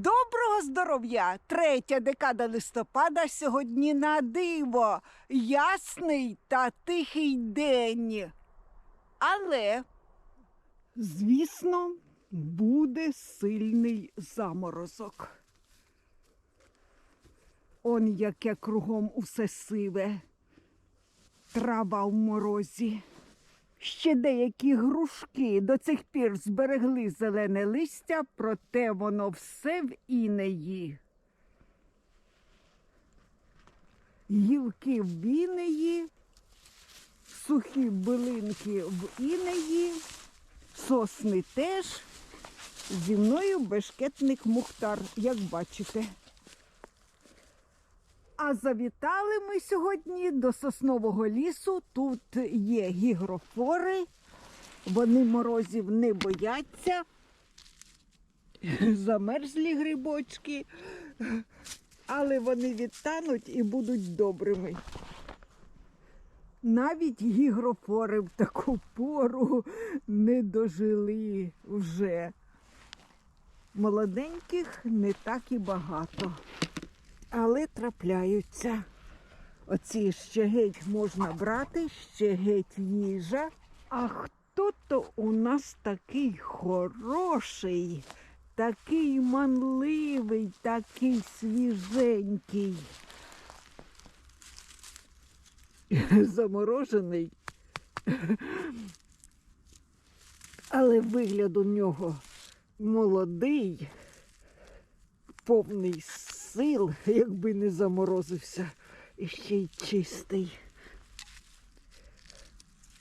Доброго здоров'я! Третя декада листопада сьогодні на диво. Ясний та тихий день. Але, звісно, буде сильний заморозок. Он яке кругом усе сиве, трава в морозі. Ще деякі грушки до цих пір зберегли зелене листя, проте воно все в інеї. Гілки в інеї, сухі билинки в інеї, сосни теж. Зі мною бешкетник Мухтар, як бачите. А завітали ми сьогодні до соснового лісу. Тут є гігрофори, вони морозів не бояться. Замерзлі грибочки, але вони відтануть і будуть добрими. Навіть гігрофори в таку пору не дожили вже. Молоденьких не так і багато але трапляються. Оці ще геть можна брати, ще геть їжа. А хто то у нас такий хороший, такий манливий, такий свіженький. Заморожений. Але вигляд у нього молодий, повний сил, якби не заморозився, і ще й чистий.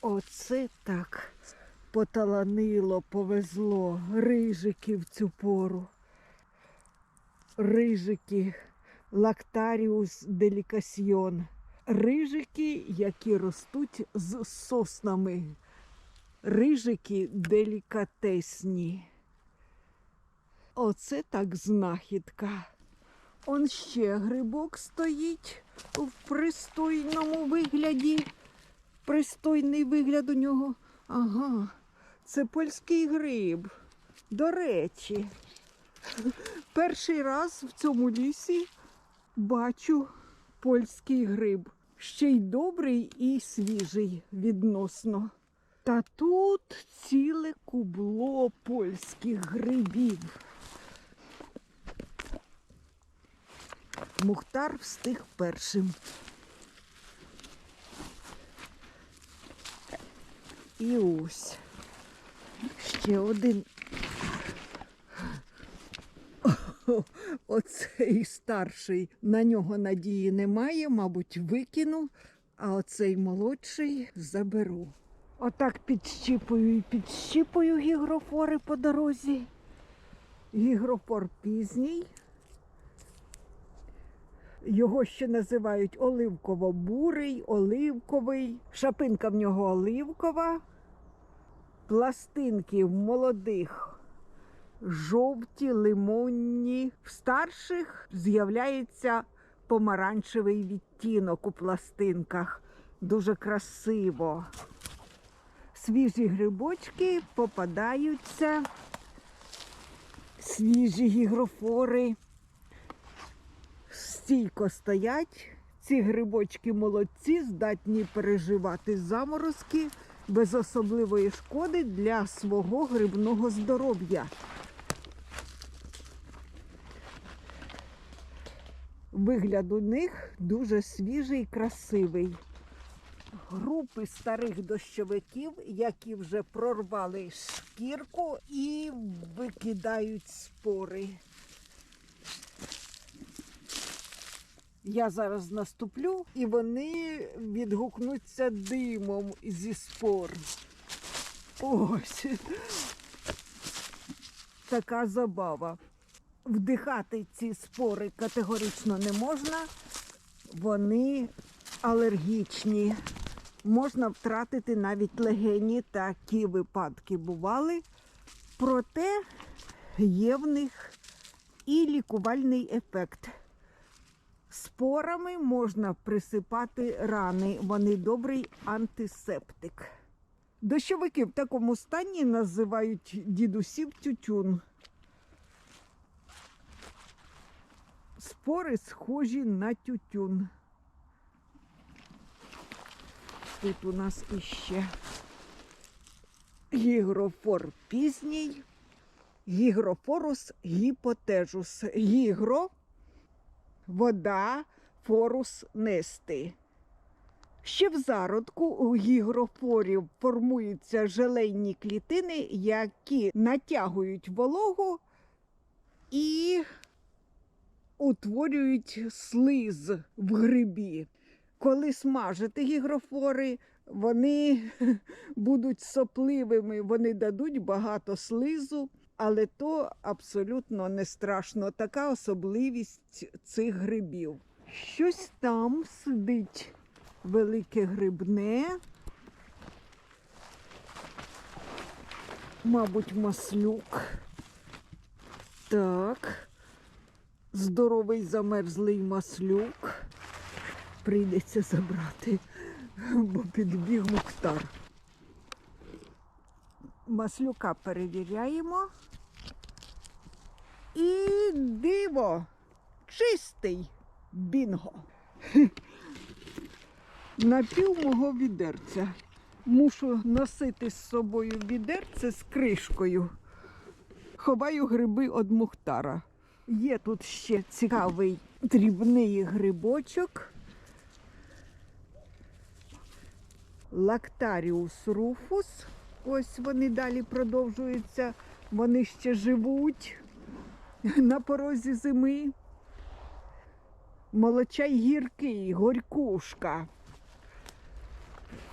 Оце так поталанило, повезло рижики в цю пору. Рижики, лактаріус делікасьйон. Рижики, які ростуть з соснами. Рижики делікатесні. Оце так знахідка. Он ще грибок стоїть в пристойному вигляді. Пристойний вигляд у нього. Ага, це польський гриб. До речі, перший раз в цьому лісі бачу польський гриб. Ще й добрий і свіжий відносно. Та тут ціле кубло польських грибів. Мухтар встиг першим. І ось ще один. Оцей старший. На нього надії немає, мабуть, викину, а оцей молодший заберу. Отак підщіпую і підщіпую гігрофори по дорозі. Гігрофор пізній. Його ще називають оливково-бурий, оливковий, шапинка в нього оливкова, пластинки в молодих жовті, лимонні. В старших з'являється помаранчевий відтінок у пластинках. Дуже красиво. Свіжі грибочки попадаються, свіжі гігрофори стійко стоять. Ці грибочки молодці, здатні переживати заморозки без особливої шкоди для свого грибного здоров'я. Вигляд у них дуже свіжий і красивий. Групи старих дощовиків, які вже прорвали шкірку і викидають спори. Я зараз наступлю, і вони відгукнуться димом зі спор. Ось така забава. Вдихати ці спори категорично не можна, вони алергічні. Можна втратити навіть легені, такі випадки бували. Проте є в них і лікувальний ефект. Спорами можна присипати рани, вони добрий антисептик. Дощовики в такому стані називають дідусів тютюн. гігрофори схожі на тютюн. Тут у нас іще гігрофор пізній, гігрофорус гіпотежус. Гігро вода, форус нести. Ще в зародку у гігрофорів формуються желейні клітини, які натягують вологу і утворюють слиз в грибі. Коли смажити гігрофори, вони будуть сопливими, вони дадуть багато слизу, але то абсолютно не страшно. Така особливість цих грибів. Щось там сидить велике грибне. Мабуть, маслюк. Так. Здоровий замерзлий маслюк. Прийдеться забрати, бо підбіг Мухтар. Маслюка перевіряємо. І диво! Чистий бінго. Напів мого відерця. Мушу носити з собою відерце з кришкою. Ховаю гриби від Мухтара. Є тут ще цікавий дрібний грибочок. Лактаріус руфус. Ось вони далі продовжуються. Вони ще живуть на порозі зими. Молочай гіркий, горькушка.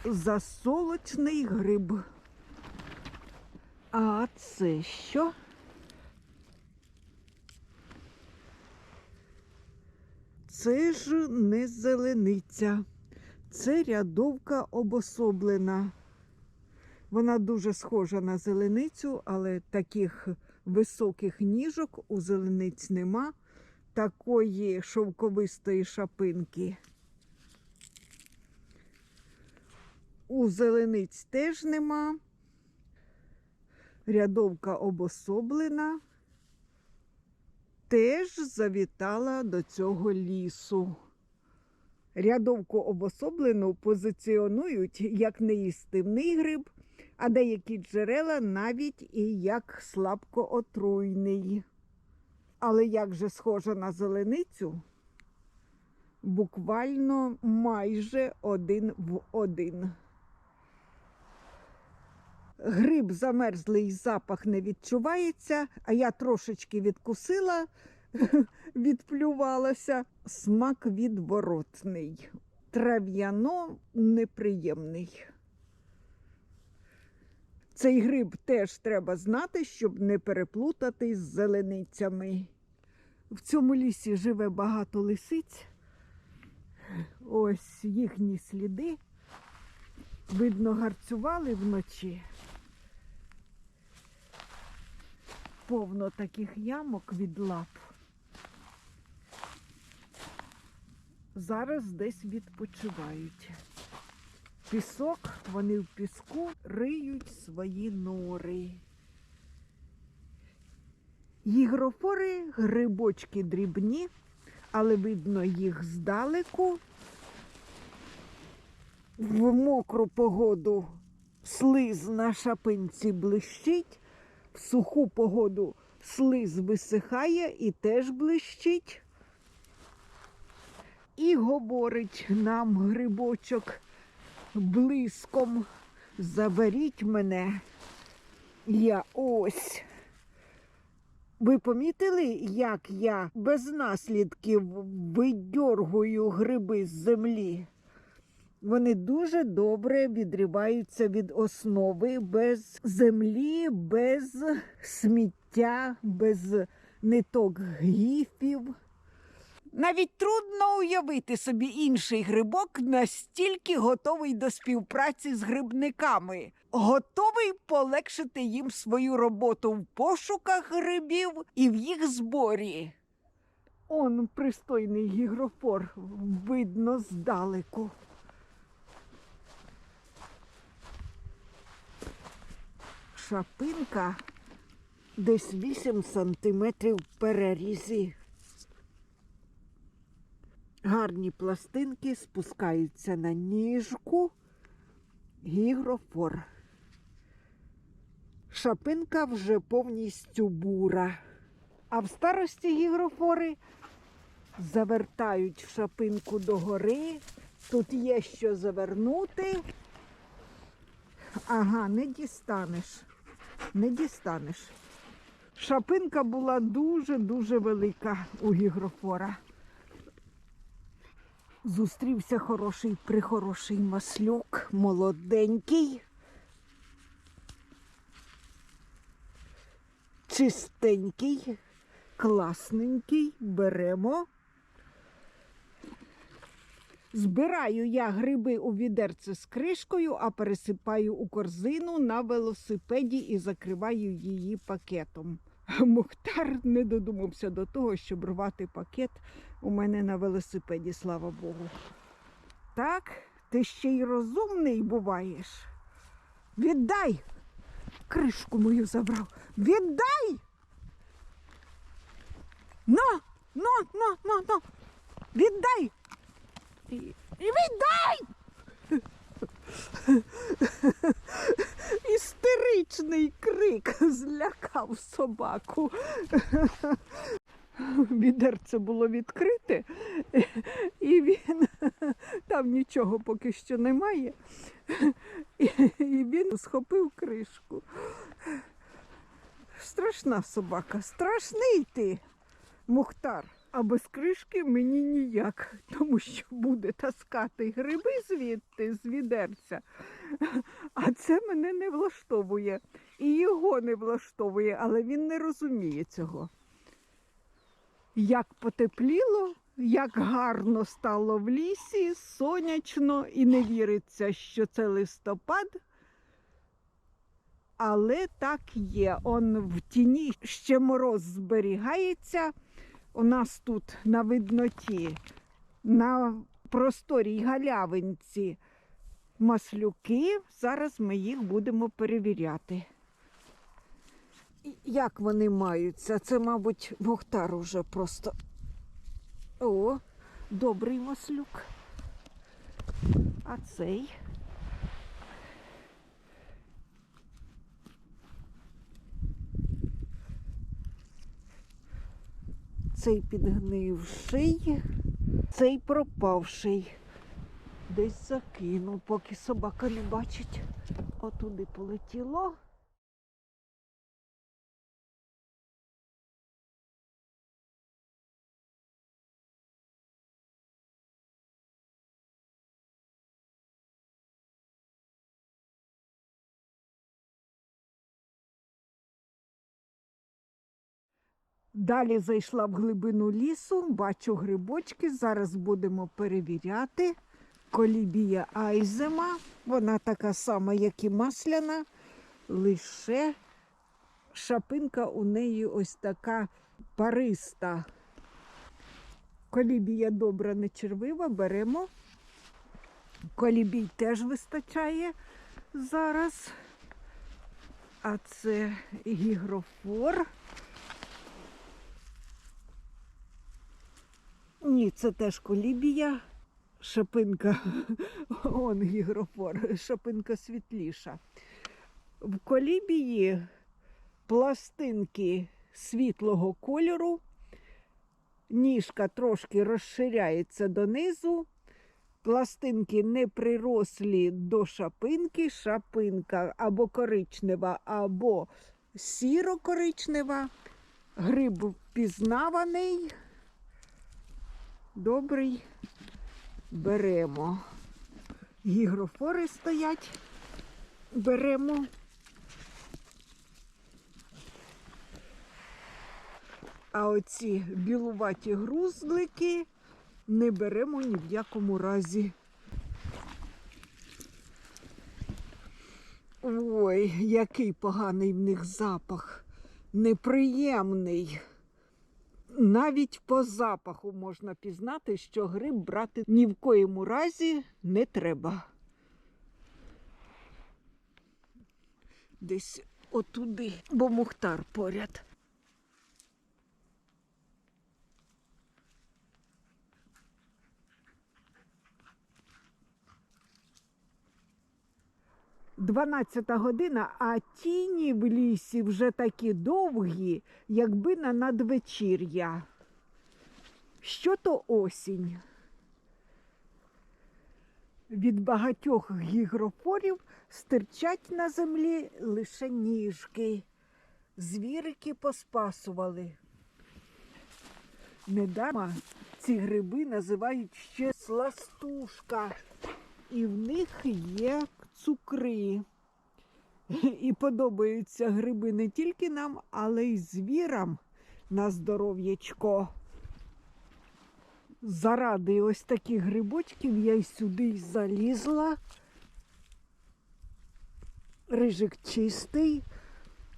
Засолочний гриб. А це що? Це ж не зелениця, це рядовка обособлена. Вона дуже схожа на зеленицю, але таких високих ніжок у зелениць нема, такої шовковистої шапинки. У зелениць теж нема. Рядовка обособлена теж завітала до цього лісу. Рядовку обособлену позиціонують як неїстивний гриб, а деякі джерела навіть і як слабкоотруйний. Але як же схожа на зеленицю? Буквально майже один в один. Гриб замерзлий запах не відчувається, а я трошечки відкусила, відплювалася. Смак відворотний, трав'яно неприємний. Цей гриб теж треба знати, щоб не переплутати з зеленицями. В цьому лісі живе багато лисиць. Ось їхні сліди. Видно, гарцювали вночі. Повно таких ямок від лап. Зараз десь відпочивають. Пісок, вони в піску риють свої нори. Гігрофори грибочки дрібні, але видно їх здалеку. В мокру погоду слиз на шапинці блищить, в суху погоду слиз висихає і теж блищить. І говорить нам грибочок блиском, заберіть мене. Я ось. Ви помітили, як я без наслідків видьоргую гриби з землі? Вони дуже добре відриваються від основи без землі, без сміття, без ниток гіфів. Навіть трудно уявити собі інший грибок настільки готовий до співпраці з грибниками, готовий полегшити їм свою роботу в пошуках грибів і в їх зборі. Он пристойний гігрофор, видно здалеку. Шапинка десь 8 сантиметрів в перерізі. Гарні пластинки спускаються на ніжку. Гігрофор. Шапинка вже повністю бура. А в старості гігрофори завертають в шапинку догори. Тут є що завернути. Ага, не дістанеш. Не дістанеш. Шапинка була дуже-дуже велика у гігрофора. Зустрівся хороший прихороший маслюк, молоденький. Чистенький, класненький, беремо. Збираю я гриби у відерце з кришкою, а пересипаю у корзину на велосипеді і закриваю її пакетом. Мухтар не додумався до того, щоб рвати пакет у мене на велосипеді, слава Богу. Так, ти ще й розумний буваєш. Віддай! Кришку мою забрав. Віддай! На, на, на, на, на. Віддай! І віддай! Істеричний крик злякав собаку. Відерце було відкрите, і він там нічого поки що немає. І він схопив кришку. Страшна собака, страшний ти, Мухтар. А без кришки мені ніяк, тому що буде таскати гриби звідти, з відерця. А це мене не влаштовує. І його не влаштовує, але він не розуміє цього. Як потепліло, як гарно стало в лісі, сонячно і не віриться, що це листопад. Але так є. Он в тіні ще мороз зберігається. У нас тут на видноті, на просторій галявинці маслюки. Зараз ми їх будемо перевіряти. Як вони маються? Це, мабуть, Мухтар уже просто. О, добрий маслюк. А цей. Цей підгнивший, цей пропавший. Десь закинув, поки собака не бачить. Отуди полетіло. Далі зайшла в глибину лісу, бачу грибочки. Зараз будемо перевіряти. Колібія Айзема. Вона така сама, як і масляна, лише шапинка у неї ось така париста. Колібія добра не червива, беремо. Колібій теж вистачає зараз. А це гігрофор. Ні, це теж колібія. Шапинка, он гігрофор, шапинка світліша. В колібії пластинки світлого кольору, ніжка трошки розширяється донизу, пластинки не прирослі до шапинки, шапинка або коричнева, або сіро-коричнева, гриб впізнаваний добрий. Беремо. Гігрофори стоять. Беремо. А оці білуваті грузлики не беремо ні в якому разі. Ой, який поганий в них запах. Неприємний. Навіть по запаху можна пізнати, що гриб брати ні в коєму разі не треба. Десь отуди, бо мухтар поряд. 12 година, а тіні в лісі вже такі довгі, якби на надвечір'я. Що то осінь? Від багатьох гігрофорів стирчать на землі лише ніжки. Звірики поспасували. Недарма ці гриби називають ще сластушка, і в них є цукри. І подобаються гриби не тільки нам, але й звірам на здоров'ячко. Заради ось таких грибочків я й сюди залізла. Рижик чистий,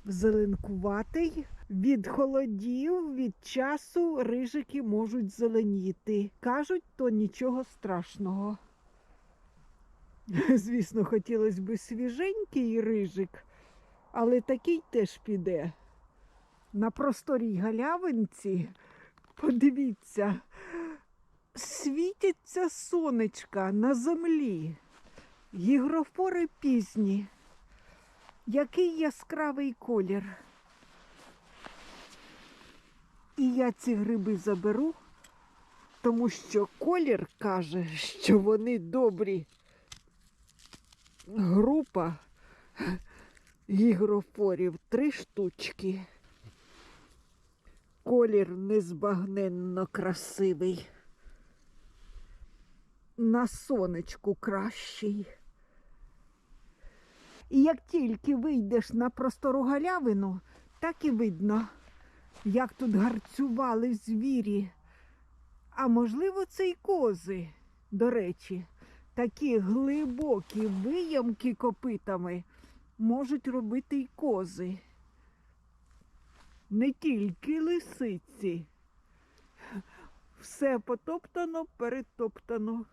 зеленкуватий. Від холодів, від часу рижики можуть зеленіти. Кажуть, то нічого страшного. Звісно, хотілося б свіженький рижик, але такий теж піде. На просторій галявинці, подивіться, світяться сонечка на землі, гігрофори пізні. Який яскравий колір. І я ці гриби заберу, тому що колір каже, що вони добрі. Група гігрофорів три штучки. Колір незбагненно красивий. На сонечку кращий. І як тільки вийдеш на простору галявину, так і видно, як тут гарцювали звірі. А можливо, це й кози, до речі, такі глибокі виямки копитами можуть робити й кози. Не тільки лисиці. Все потоптано, перетоптано.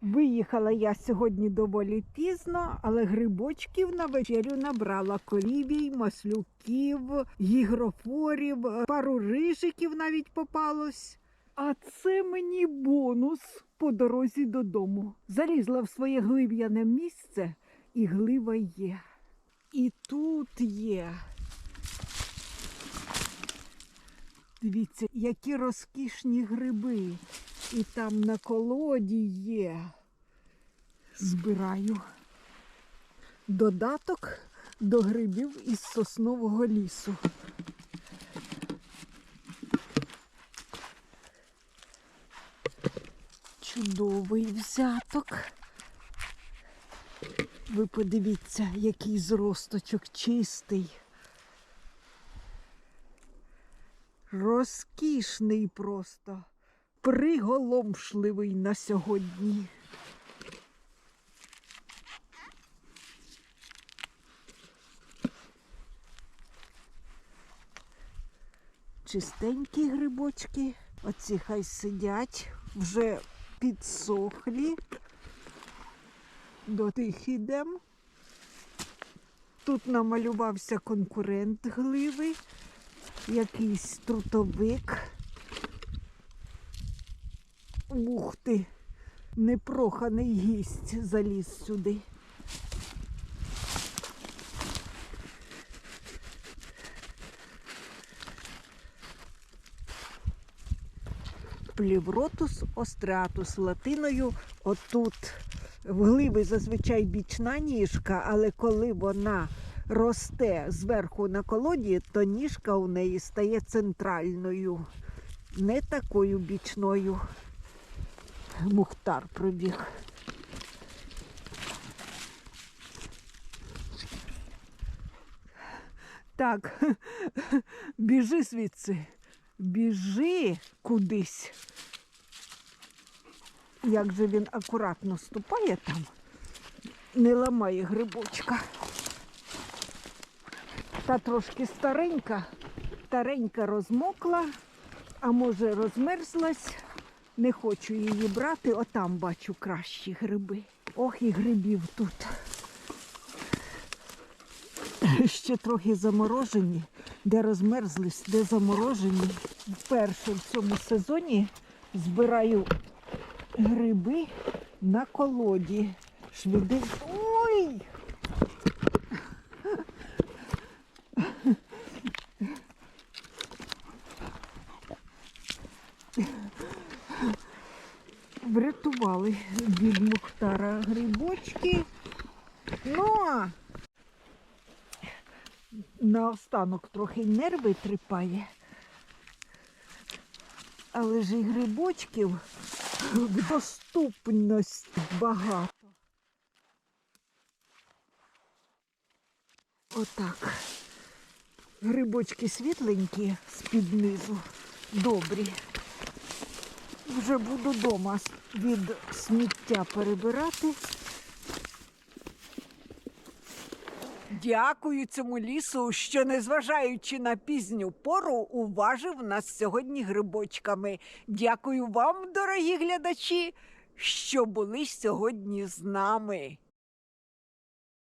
Виїхала я сьогодні доволі пізно, але грибочків на вечерю набрала колібій, маслюків, гігрофорів, пару рижиків навіть попалось. А це мені бонус по дорозі додому. Залізла в своє глив'яне місце, і глива є. І тут є. Дивіться, які розкішні гриби. І там на колоді є. Збираю. Додаток до грибів із соснового лісу. Чудовий взяток. Ви подивіться, який зросточок чистий. Розкішний просто, приголомшливий на сьогодні. Чистенькі грибочки, оці хай сидять, вже підсохлі. До тих ідем. Тут намалювався конкурент гливи якийсь трутовик. Ух ти, непроханий гість заліз сюди. Плівротус остратус латиною. Отут в гливи зазвичай бічна ніжка, але коли вона росте зверху на колоді, то ніжка у неї стає центральною, не такою бічною. Мухтар прибіг. Так, біжи звідси, біжи кудись. Як же він акуратно ступає там, не ламає грибочка. Та трошки старенька, старенька розмокла, а може розмерзлась. Не хочу її брати, отам бачу кращі гриби. Ох, і грибів тут. Ще трохи заморожені, де розмерзлись, де заморожені. Вперше в цьому сезоні збираю гриби на колоді. Швиди. Ой! Врятували від Мухтара грибочки. Ну Но! Наостанок трохи нерви тріпає. Але ж і грибочків в доступності багато. Отак. Грибочки світленькі з-під низу, добрі. Вже буду вдома від сміття перебирати. Дякую цьому лісу, що, незважаючи на пізню пору, уважив нас сьогодні грибочками. Дякую вам, дорогі глядачі, що були сьогодні з нами.